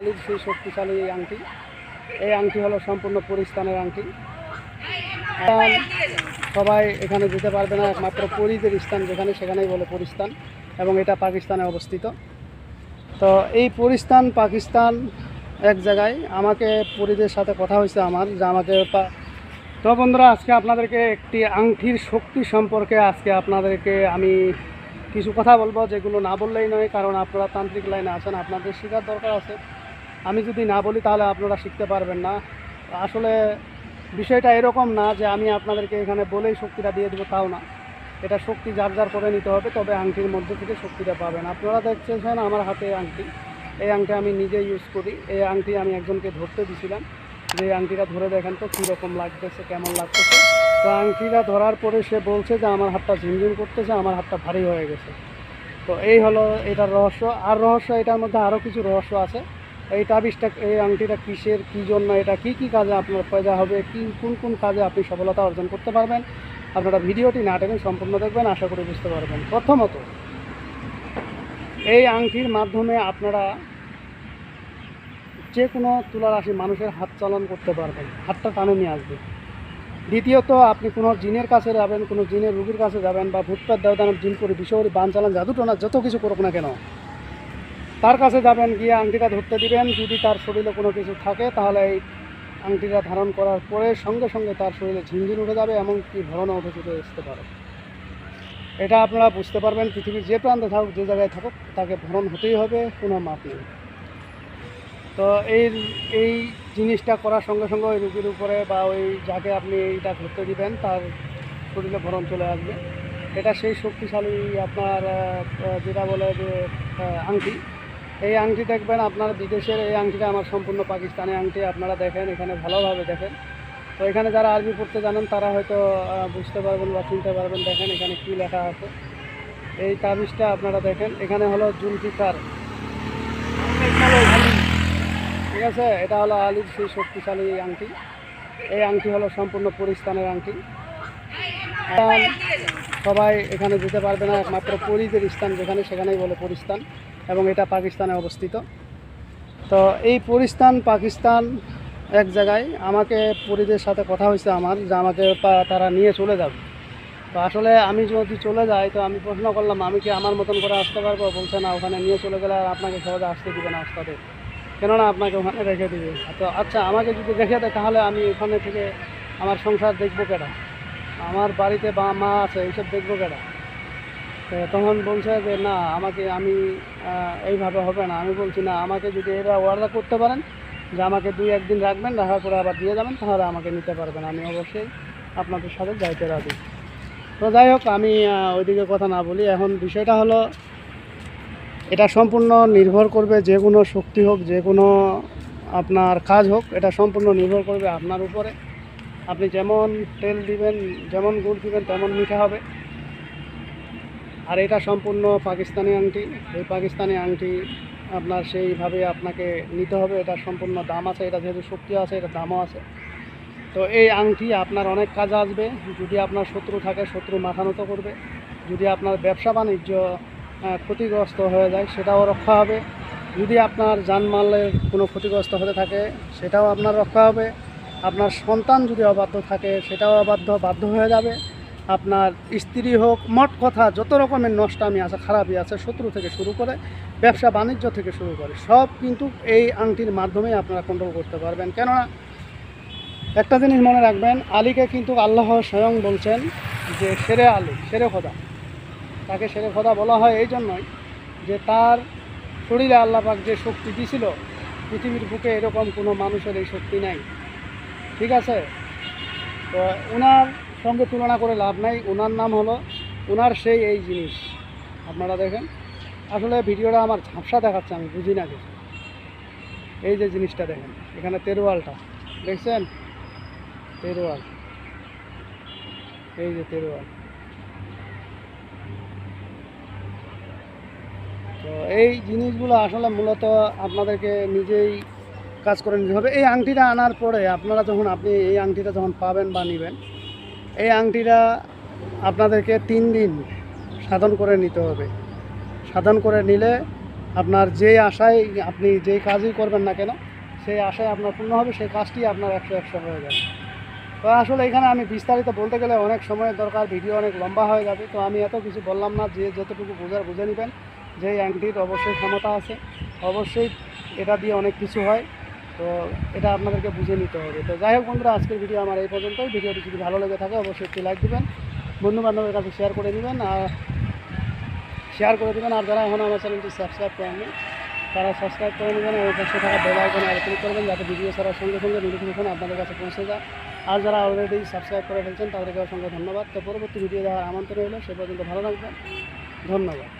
আলির সেই শক্তিশালী এই আংটি। এই আংটি হলো সম্পূর্ণ পরিস্থানের আংটি। সবাই এখানে যেতে পারবে না, একমাত্র পরিদের স্থান যেখানে, সেখানেই বলে পরিস্থান এবং এটা পাকিস্তানে অবস্থিত। তো এই পরিস্থান পাকিস্তান এক জায়গায়। আমাকে পরিদের সাথে কথা হয়েছে আমার, যে আমাকে তো বন্ধুরা, আজকে আপনাদেরকে একটি আংটির শক্তি সম্পর্কে আজকে আপনাদেরকে আমি কিছু কথা বলব, যেগুলো না বললেই নয়, কারণ আপনারা তান্ত্রিক লাইনে আছেন, আপনাদের শেখার দরকার আছে। আমি যদি না বলি তাহলে আপনারা শিখতে পারবেন না। আসলে বিষয়টা এরকম না যে আমি আপনাদেরকে এখানে বলেই শক্তিটা দিয়ে দেবো, তাও না। এটা শক্তি যার যার করে নিতে হবে, তবে আংটির মধ্যে থেকে শক্তিটা পাবেন। আপনারা দেখছেন আমার হাতে আংটি। এই আংটি আমি নিজে ইউজ করি। এই আংটি আমি একজনকে ধরতে দিছিলাম। যে আংটিটা ধরে দেখেন তো কীরকম লাগতেছে, কেমন লাগতেছে। তো আংটিটা ধরার পরে সে বলছে যে আমার হাতটা ঝিমঝিম করতেছে, আমার হাতটা ভারী হয়ে গেছে। তো এই হলো এটার রহস্য। আর রহস্য এটার মধ্যে আরও কিছু রহস্য আছে। এই তাবিজটা, এই আংটিটা কিসের, কী জন্য, এটা কি কি কাজে আপনার ফায়দা হবে, কি, কোন কোন কাজে আপনি সফলতা অর্জন করতে পারবেন, আপনারা ভিডিওটি না টেনে সম্পূর্ণ দেখবেন, আশা করি বুঝতে পারবেন। প্রথমত, এই আংটির মাধ্যমে আপনারা যে কোনো তুলা রাশি মানুষের হাত চালন করতে পারবেন, হাতটা টানে নিয়ে আসবে। দ্বিতীয়ত, আপনি কোনো জিনের কাছে যাবেন, কোনো জিনের রুগীর কাছে যাবেন বা ভূতপাত দেবদানব জিন করে বিষয়রি বান চালান, জাদুটোনা যত কিছু করুক না কেন তার কাছে যাবেন, গিয়ে আংটিটা ধরতে দিবেন। যদি তার শরীরে কোনো কিছু থাকে, তাহলে এই আংটিটা ধারণ করার পরে সঙ্গে সঙ্গে তার শরীরে ঝিনঝিন উঠে যাবে, এমনকি ভরণও উঠে চলে আসতে পারে। এটা আপনারা বুঝতে পারবেন, পৃথিবীর যে প্রান্তে থাকুক, যে জায়গায় থাকুক, তাকে ভ্রমণ হতেই হবে, কোনো মাপ নেই। তো এই এই জিনিসটা করার সঙ্গে সঙ্গে ওই রুগীর উপরে বা ওই যাকে আপনি এইটা ধরতে দিবেন, তার শরীরে ভরণ চলে আসবে। এটা সেই শক্তিশালী আপনার যেটা বলে যে আংটি। এই আংটি দেখবেন, আপনারা বিদেশের এই আংটিটা আমার সম্পূর্ণ পাকিস্তানি আংটি, আপনারা দেখেন, এখানে ভালোভাবে দেখেন। তো এখানে যারা আরবি পড়তে জানেন, তারা হয়তো বুঝতে পারবেন বা চিনতে পারবেন, দেখেন এখানে কী লেখা আছে। এই তাবিজটা আপনারা দেখেন, এখানে হলো জুলফিকার। ঠিক আছে এটা হলো আলির সেই শক্তিশালী এই আংটি। এই আংটি হলো সম্পূর্ণ পরিস্থানের আংটি। সবাই এখানে যেতে পারবে না, একমাত্র পরিদের স্থান যেখানে, সেখানেই বলে পরিস্থান এবং এটা পাকিস্তানে অবস্থিত। তো এই পরিস্থান পাকিস্তান এক জায়গায়। আমাকে পরিদের সাথে কথা হয়েছে আমার যে আমাকে তারা নিয়ে চলে যাবে। তো আসলে আমি যদি চলে যাই, তো আমি প্রশ্ন করলাম, আমি কি আমার মতন করে আসতে পারব? বলছে, না, ওখানে নিয়ে চলে গেলে আর আপনাকে সহজে আসতে দিবে না ওস্তাদে। কেননা আপনাকে ওখানে রেখে দিবে। তো আচ্ছা আমাকে যদি রেখে দেয়, তাহলে আমি ওখানে থেকে আমার সংসার দেখব কেটা আমার বাড়িতে বা মা আছে, এইসব দেখব কেটা তখন বলছে যে, না, আমাকে, আমি এইভাবে হবে না। আমি বলছি, না, আমাকে যদি এরা অর্ডার করতে পারেন যে আমাকে দুই একদিন রাখবেন রাখার পরে আবার দিয়ে যাবেন, তাহলে আমাকে নিতে পারবেন। আমি অবশ্যই আপনাদের সাথে যাইতে রাজি। তো যাই হোক, আমি ওইদিকে কথা না বলি। এখন বিষয়টা হলো, এটা সম্পূর্ণ নির্ভর করবে যে কোনো শক্তি হোক, যে কোনো আপনার কাজ হোক, এটা সম্পূর্ণ নির্ভর করবে আপনার উপরে। আপনি যেমন তেল দিবেন, যেমন গুড় দিবেন, তেমন মিঠা হবে। আর এটা সম্পূর্ণ পাকিস্তানি আংটি। এই পাকিস্তানি আংটি আপনার সেইভাবে আপনাকে নিতে হবে। এটা সম্পূর্ণ দাম আছে, এটা যেহেতু শক্তি আছে, এটা দামও আছে। তো এই আংটি আপনার অনেক কাজে আসবে। যদি আপনার শত্রু থাকে, শত্রু মাথা নত করবে। যদি আপনার ব্যবসা বাণিজ্য ক্ষতিগ্রস্ত হয়ে যায়, সেটাও রক্ষা হবে। যদি আপনার জানমালের কোনো ক্ষতিগ্রস্ত হতে থাকে, সেটাও আপনার রক্ষা হবে। আপনার সন্তান যদি অবাধ্য থাকে, সেটাও অবাধ্য, বাধ্য হয়ে যাবে। আপনার স্ত্রী হোক, মোট কথা যত রকমের নষ্টামি আছে, খারাপই আছে, শত্রু থেকে শুরু করে, ব্যবসা বাণিজ্য থেকে শুরু করে, সব কিন্তু এই আংটির মাধ্যমেই আপনারা কন্ট্রোল করতে পারবেন। কেননা একটা জিনিস মনে রাখবেন, আলীকে কিন্তু আল্লাহ স্বয়ং বলছেন যে, সেরে আলী, সেরে খোদা। তাকে সেরে খোদা বলা হয় এই জন্যই যে, তার শরীরে আল্লাহ পাক যে শক্তি দিছিল, পৃথিবীর বুকে এরকম কোনো মানুষের এই শক্তি নাই। ঠিক আছে? তো ওনার সঙ্গে তুলনা করে লাভ নাই। ওনার নাম হলো, ওনার সেই এই জিনিস। আপনারা দেখেন, আসলে ভিডিওটা আমার ঝাপসা দেখাচ্ছে, আমি বুঝি না কিছু। এই যে জিনিসটা দেখেন, এখানে তেরোয়ালটা। দেখছেন? তেরোয়াল। এই যে তেরোয়াল। তো এই জিনিসগুলো আসলে মূলত আপনাদেরকে নিজেই কাজ করে নিতে হবে। এই আংটিটা আনার পরে আপনারা যখন, আপনি এই আংটিটা যখন পাবেন বা নেবেন এই আংটিটা আপনাদেরকে তিন দিন সাধন করে নিতে হবে। সাধন করে নিলে আপনার যে আশায় আপনি যেই কাজই করবেন না কেন, সেই আশায় আপনার পূর্ণ হবে, সেই কাজটি আপনার একশো একশো হয়ে যাবে। তো আসলে এখানে আমি বিস্তারিত বলতে গেলে অনেক সময়ের দরকার, ভিডিও অনেক লম্বা হয়ে যাবে, তো আমি এত কিছু বললাম না, যে যতটুকু বোঝার বুঝে নেবেন যে এই আংটির অবশ্যই ক্ষমতা আছে। অবশ্যই এটা দিয়ে অনেক কিছু হয়। তো এটা আপনাদেরকে বুঝে নিতে হবে। তো যাই হোক বন্ধুরা, আজকের ভিডিও আমার এই পর্যন্তই। ভিডিওটি যদি ভালো লেগে থাকে, অবশ্যই একটি লাইক দিবেন। বন্ধু বান্ধবের কাছে শেয়ার করে দিবেন আর শেয়ার করে দেবেন। আর যারা এখন আমার চ্যানেলটি সাবস্ক্রাইব করেননি, তারা সাবস্ক্রাইব করে নেবেন এবং পাশে থাকা বেল আর ক্লিক করবেন যাতে ভিডিও ছাড়ার সঙ্গে সঙ্গে নোটিফিকেশন আপনাদের কাছে পৌঁছে যায়। আর যারা অলরেডি সাবস্ক্রাইব করে ফেলছেন তাদেরকে অসংখ্য ধন্যবাদ। তো পরবর্তী ভিডিও দেওয়ার আমন্ত্রণ হলো সে পর্যন্ত ভালো থাকবেন। ধন্যবাদ।